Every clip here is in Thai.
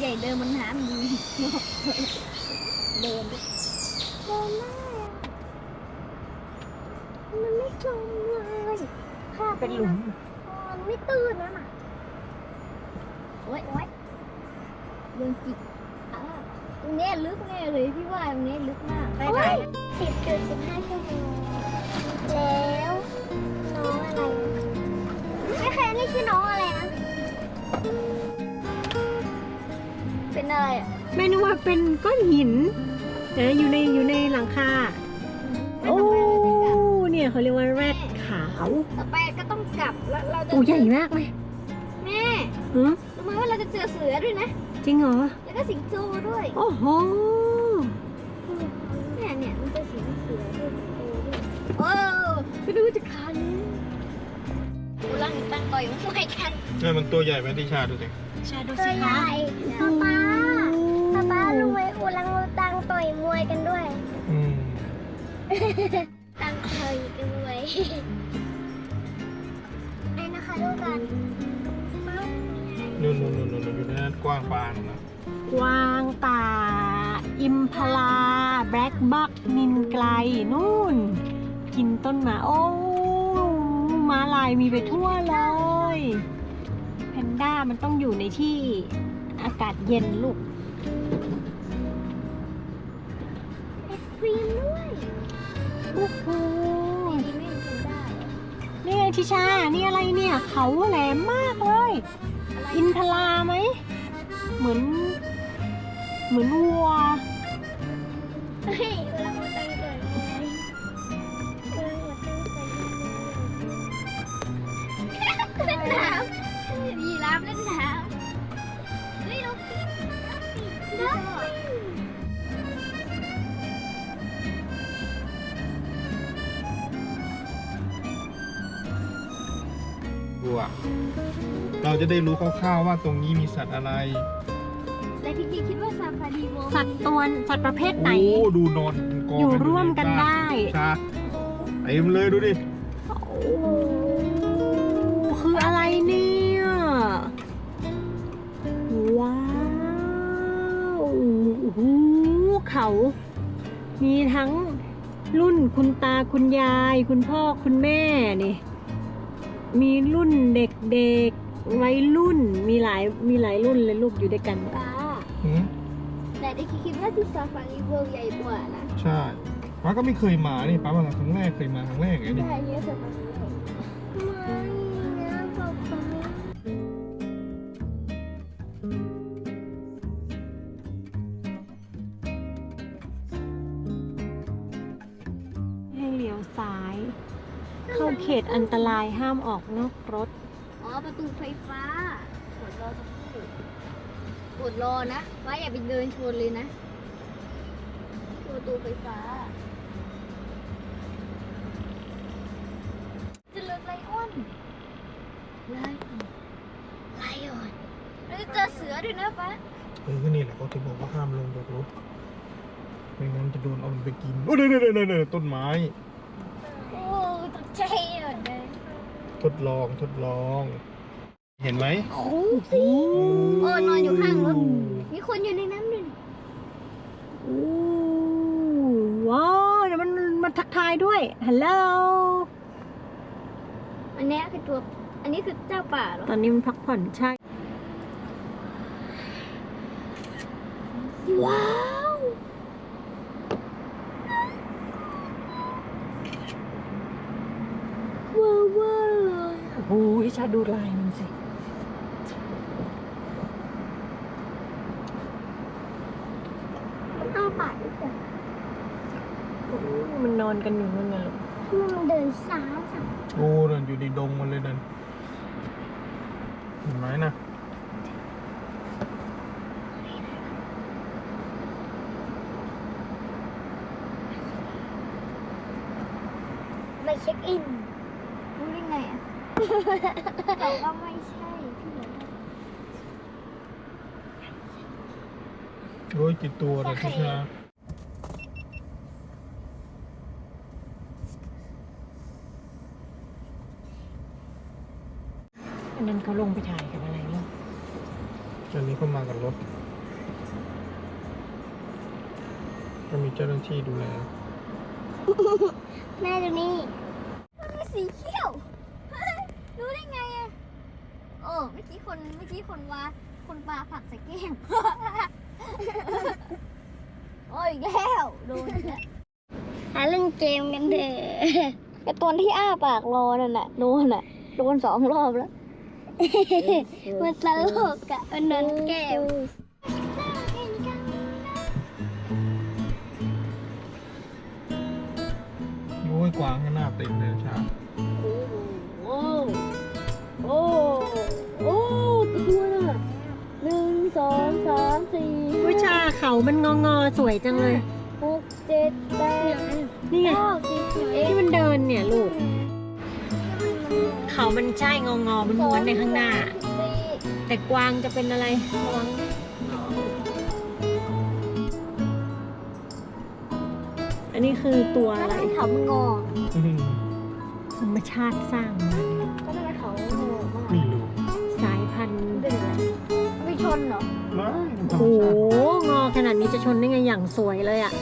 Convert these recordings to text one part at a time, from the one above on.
ใหญ่เดินบนน้ำดูเดินเดินได้อะมันไม่จมเลยภาพเป็นหลุมมันไม่ตื้นนะน่ะโอ๊ยโอ๊ยเดินจิกอะตรงเนี้ยลึกแน่เลยพี่ว่าตรงเนี้ยลึกมากได้ไหมสิบจุดสิบห้าชั่วโมงแล้วน้องอะไร ไม่เคยนี่ชื่อน้องอะไรนะ เป็นอะไรอะไม่นึกว่าเป็นก้อนหินนะอยู่ในอยู่ในหลังคาโอ้เนี่ยเขาเรียกว่าแรดขาวต่อไปก็ต้องกลับแล้วเราจะตัวใหญ่มากไหมแม่หือรู้ไหมว่าเราจะเจอเสือด้วยนะจริงเหรอแล้วก็สิงโตด้วยโอ้โหเนี่ยเนี่ยมันจะสิงเสือด้วยสิงโตด้วยโอ้ไปดูจะคันกูรังตั้งต่อยมันไม่กันนี่มันตัวใหญ่ไหมดิชาดูสิ ชาดูตัวสิใหคะญ่ป๊าป๊าป๊าป๊ารู้ไหมอูรังอูตังต่อยมวยกันด้วย อืมตังเคยด้วยไอ้นะคะดูกันป๊านู่นนู่นนู่นนู่นอยู่ในนั้นกว้างปานนะกวางป่า อิมพลา แบล็กบักนินไกลนู่น กินต้นหมาโอ้ม้าลายมีไปทั่วเลยแพน ด้ามันต้องอยู่ในที่อากาศเย็นลูกไอศครีมด้วยโอ้โหนี่ไม่กินได้นี่ไงทิชา นี่อะไรเนี่ย เขาแหลมมากเลย อินทลาไหม เหมือน เหมือนวัวเฮ้ยอูรังอูตังต่อย ดูอะเราจะได้รู้คร่าวๆว่าตรงนี้มีสัตว์อะไรแต่จริงๆคิดว่าซาฟารีเวิลด์สัตว์ตัวสัตว์ประเภทไหน โอ้ดูนอนเป็นกองอยู่กัร่วมกันได้ชาเต็มเลยดูดิโอ้คืออะไรเนี่ย ว้าวโอ้โหเขา มีทั้งรุ่นคุณตาคุณยาย คุณพ่อคุณแม่นี่ มีรุ่นเด็กๆวัยรุ่นมีหลายมีหลายรุ่นเลยลูกอยู่ด้วยกันป้าหืมแต่ได้คิดว่าที่ซาฟารีเวิลด์ใหญ่กว่านะใช่ป้าก็ไม่เคยมานี่ป้ามาครั้งแรกเคยมาครั้งแรกไงนี่ ใช่เยอะซาฟารีเวิลด์ เข้าเขตอันตรายห้ามออกนอกรถ อ๋อ ประตูไฟฟ้ากดรอสักครู่กดรอนะว่าอย่าไปเดินชนเลยนะ ประตูไฟฟ้า จะเลือกไลออนไลออนไลออนแล้วจะเจอเสือด้วยนะป้าเออก็นี่แหละเขาถึงบอกว่าห้ามลงจากรถไม่งั้นจะโดนเอามันไปกิน โอ้เนยเนี่ยเนี่ยเนี่ยต้นไม้ โอ้ตกใจหมดเลย ทดลองทดลอง เห็นไหมโอ้โหโอ้นอนอยู่ข้างรถมีคนอยู่ในนั้นด้วยนี่โอ้ว้าวเดี๋ยวมันมันทักทายด้วยฮัลโหลอันนี้คือตัว อันนี้คือเจ้าป่าเหรอตอนนี้มันพักผ่อนใช่ ว้าวว้าวเลย โอ้โหทิชาดูลายมันสิ มันอ้าปากด้วยจ้ะโอ้โหมันนอนกันอยู่นั่นน่ะลูกทำไมมันเดินช้าจังโอ้นั่นอยู่ในดงมันเลยนั่นเห็นไหมนะไปเช็คอิน รู้ได้ไงอะ แต่ว่าไม่ใช่พี่เหรอโอ้ยกี่ตัวเลยพี่ชาอันนั้นเขาลงไปถ่ายกับอะไรลูกโอ้อันนี้ก็มากับรถ ก็มีเจ้าหน้าที่ดูแลแม่ดูนี่มันมีสีเขียว รู้ได้ไงอะโอ้ เมื่อกี้คนเมื่อกี้คนว่าคนปลาผักใส่แก้ม โอ้ยอีกแล้วโดนอีกแล้วหาเล่นเกมกันเถอะไอตัวที่อ้าปากรอนั่นน่ะโดนอะโดนสองรอบแล้ว มันตลกอะมันนอนแก้วโอ้ยกวางข้างหน้าเต็มเลยชาโอ้โอ้โสองสามสี่วิชาเขามันงองอๆสวยจังเลย หกเจ็ดแปดนี่ไงเก้าสิบสิบเอ็ดที่มันเดินเนี่ยลูก เขามันใช่งองอๆมันม้วนในข้างหน้า สี่แต่กวางจะเป็นอะไรระวังอันนี้คือตัวแล้วอะไรทำไมเขามันงออื้อหือธรรมชาติสร้างมาเนี่ยก็ทำไมเขางอมากไม่รู้สายพันธุ์ เป็นอะไรไม่ ชนเหรอไม่ธรรมโอ้โหชาติงอขนาดนี้จะชนได้ไงอย่างสวยเลยอะ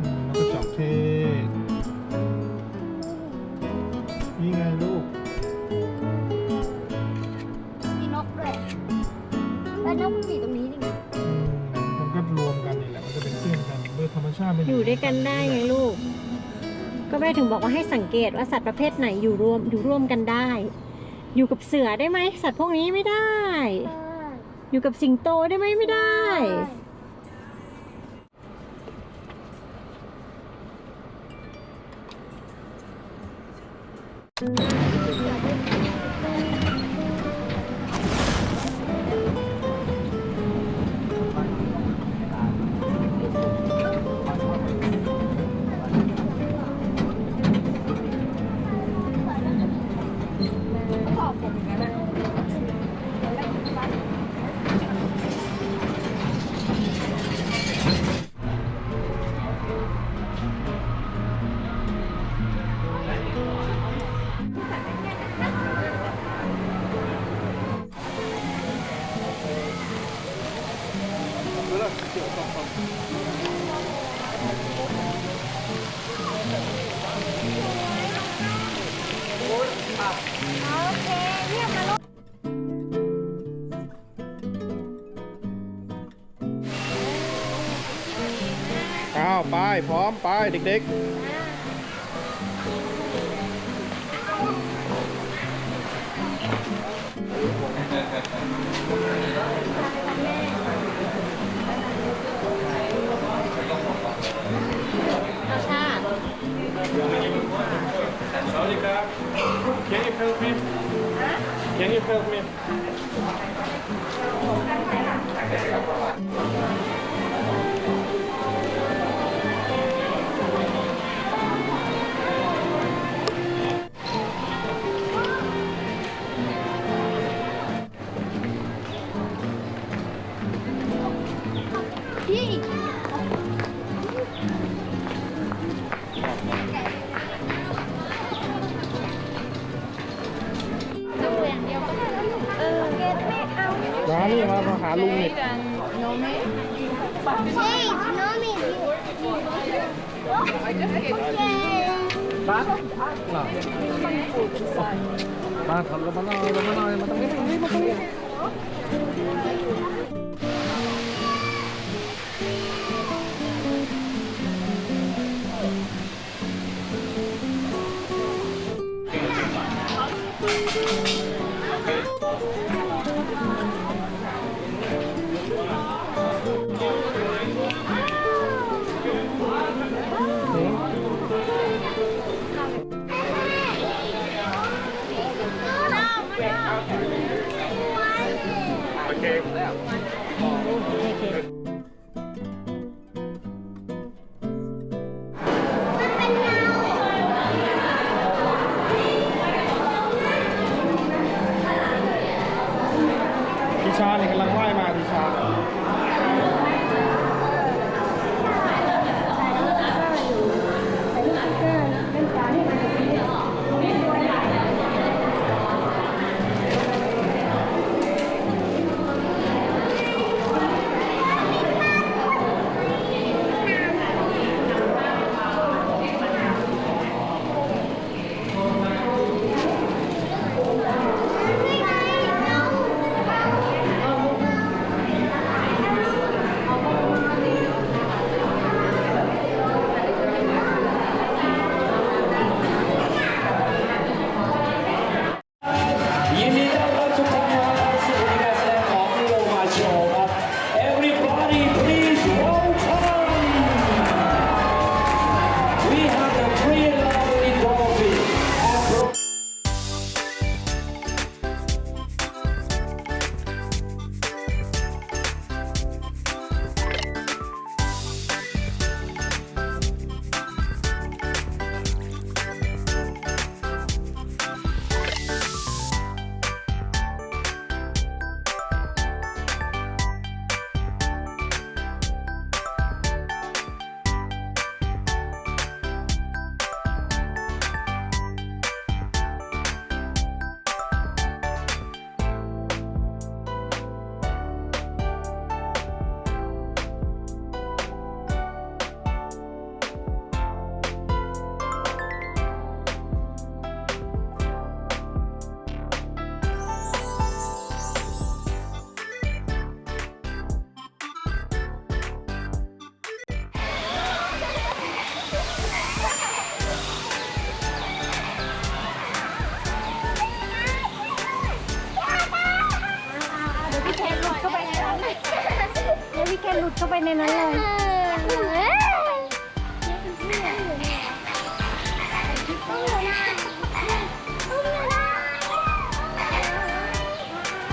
อืมแล้วก็จับเทศนี่ไงลูก มีนกด้วยแล้วนกมันอยู่ตรงนี้นี่ไงอืมมันก็รวมกันนี่แหละ มันจะเป็นเพื่อนกันโดยธรรมชาติมันอยู่ด้วยกันได้ไงลูก ก็แม่ถึงบอกว่าให้สังเกตว่าสัตว์ประเภทไหนอยู่รวมอยู่ร่วมกันได้ อยู่กับเสือได้ไหมสัตว์พวกนี้ไม่ได้ อยู่กับสิงโตได้ไหมไม่ได้อ้า พร้อมไปเด็กๆ Sorry, Can you help me? Can you help me? มานี่มามาหาลุงนี่ใช่น้องมีเย้บ้านบ้าน เข้าไปในนั้นเลยเอ้ยต้องอยู่นะต้องอยู่นะ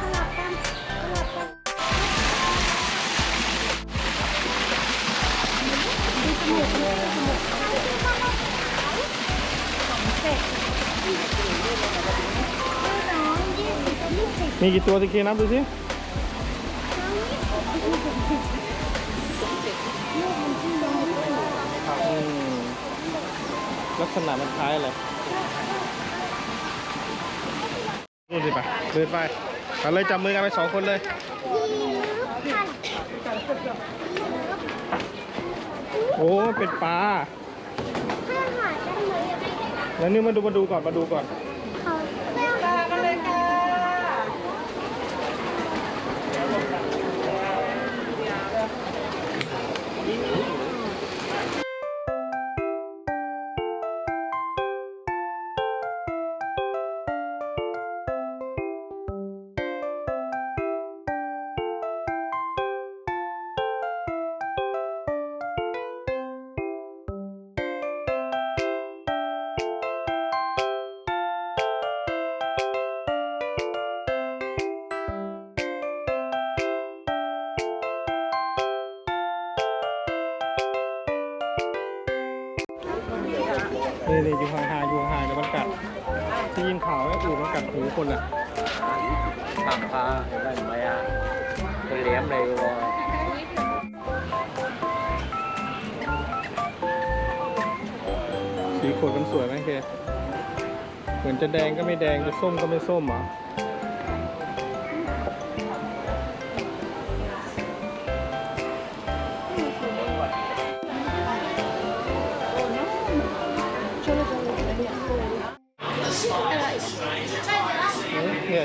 สลับกันสลับกันมีกี่ตัวสิเคนับดูสิ ลักษณะมันคล้ายอะไรนู่นสิไปเดินไปเอาเลยจับมือกันไปสองคนเลยโอ้เป็นปลาถ้าหาได้ไหมแล้วนี่มาดูมาดูก่อนมาดูก่อน คนอะ thằng pha thì đây mày à tôi liếm đây rồi สีขวดมันสวยไหมเคเหมือนจะแดงก็ไม่แดงจะส้มก็ไม่ส้มอะ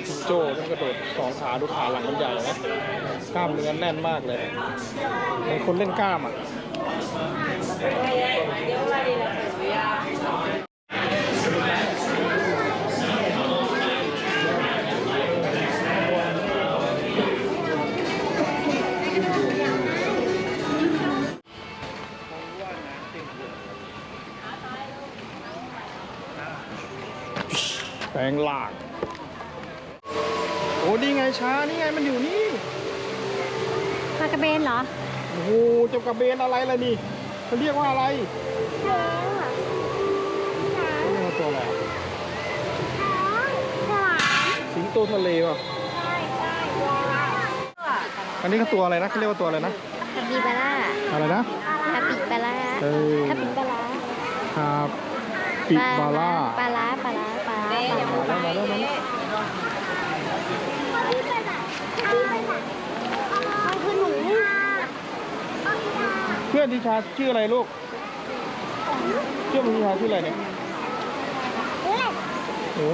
นี่ยจิงโจ้ต้องกระโดดสองขาดูขาหลังมันใหญ่นะกล้ามเนื้อแน่นมากเลยเหมือนคนเล่นกล้ามอะแปลงหลากโอ้นี่ไง ช้านี่ไงมันอยู่นี่ปลากระเบนเหรอ โอ้โหเจ้ากระเบนอะไรล่ะนี่เขาเรียกว่าอะไรแล้วอะเขาเรียกว่าตัวอะไรอะฉลามสิงโตทะเลป่ะใช่ใช่ว้าวอันนี้ก็ตัวอะไรนะเขาเรียกว่าตัวอะไรนะคาปิบาร่าอะไรนะคาปิบาร่าเออคาปิบาร่าคาปิบาร่าปลาร้าปลาร้าปลาร้าปลาร้า มันคือหนูเพื่อนทิชาชื่ออะไรลูกเชื่อมทิชาชื่ออะไรเนี่ยเอ๊ะโอ้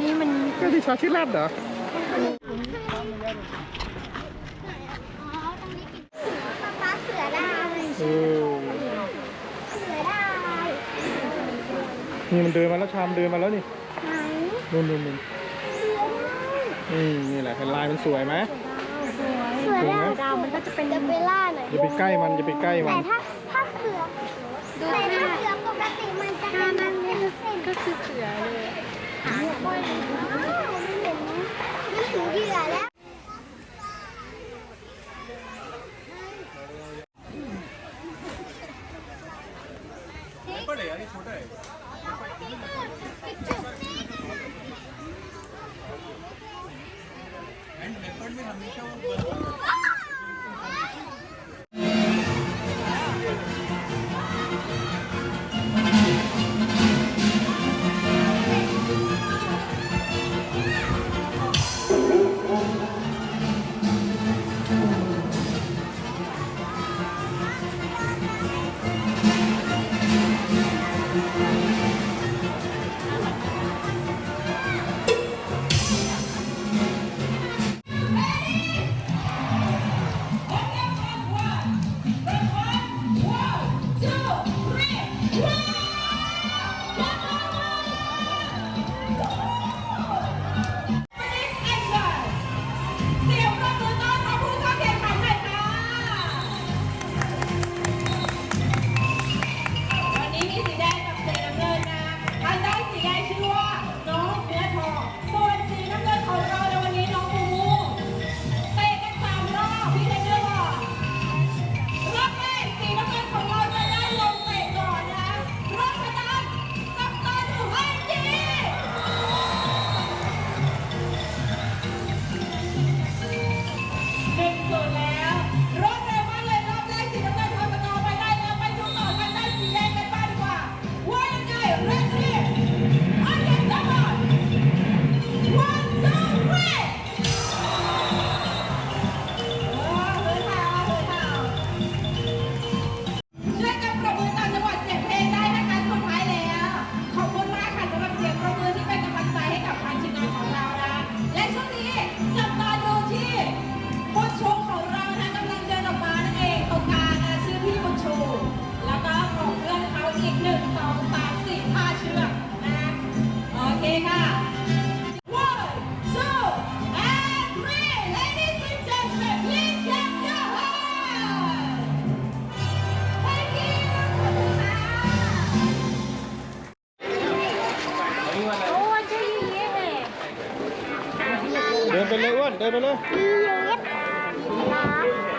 นี่มันเพื่อนทิชาชื่อแรดเหรออ๋อตรงนี้กินป๊าป๊าเสือดาวเออเสือดาวนี่มันเดินมาแล้วชามเดินมาแล้วนี่ไหนนู่นนู่นนู่นเสือดาว อืมนี่แหละเห็นลายมันสวยไหม เสือดาวดาวมันก็จะเป็นจะไปล่าหน่อยอย่าไปใกล้มันอย่าไปใกล้มัแต่น ถ้าถ้าเสือแต่ถ้าเสือปกติมันจะเป็นแบบเป็นเส้นก็คือเสือเลยหางค่อยมันเห็นมันถึงเหยื่อแล้ว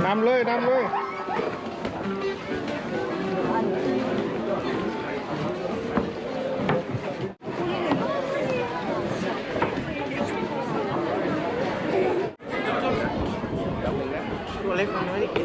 นำเลยนำเลยตัวเล็กมันไม่ได้กิน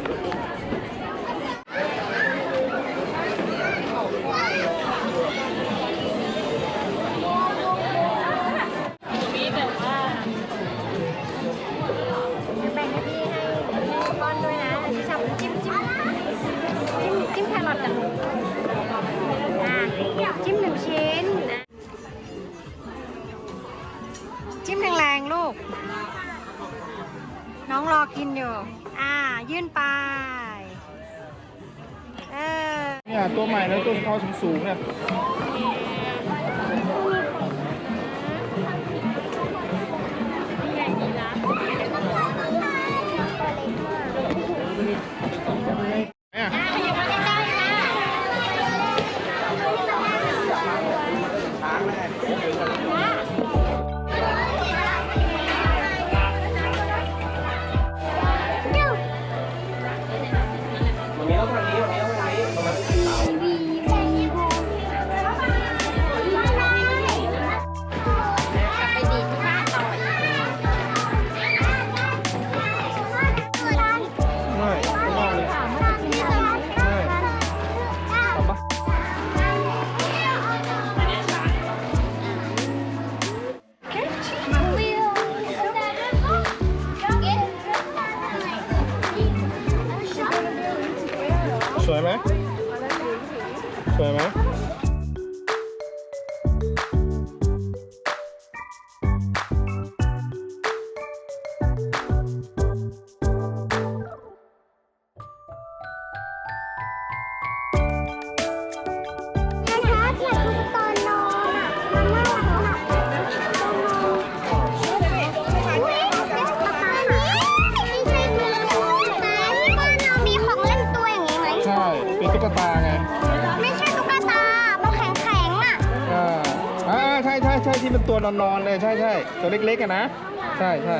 จิ้มแรงๆลูก น้องรอกินอยู่ อ่า ยื่นไปเออ เนี่ยตัวใหม่แล้วตัวเขาสูงๆเนี่ย ตัวนอนๆเลยใช่ใช่ตัวเล็กๆนะ ใช่ใช่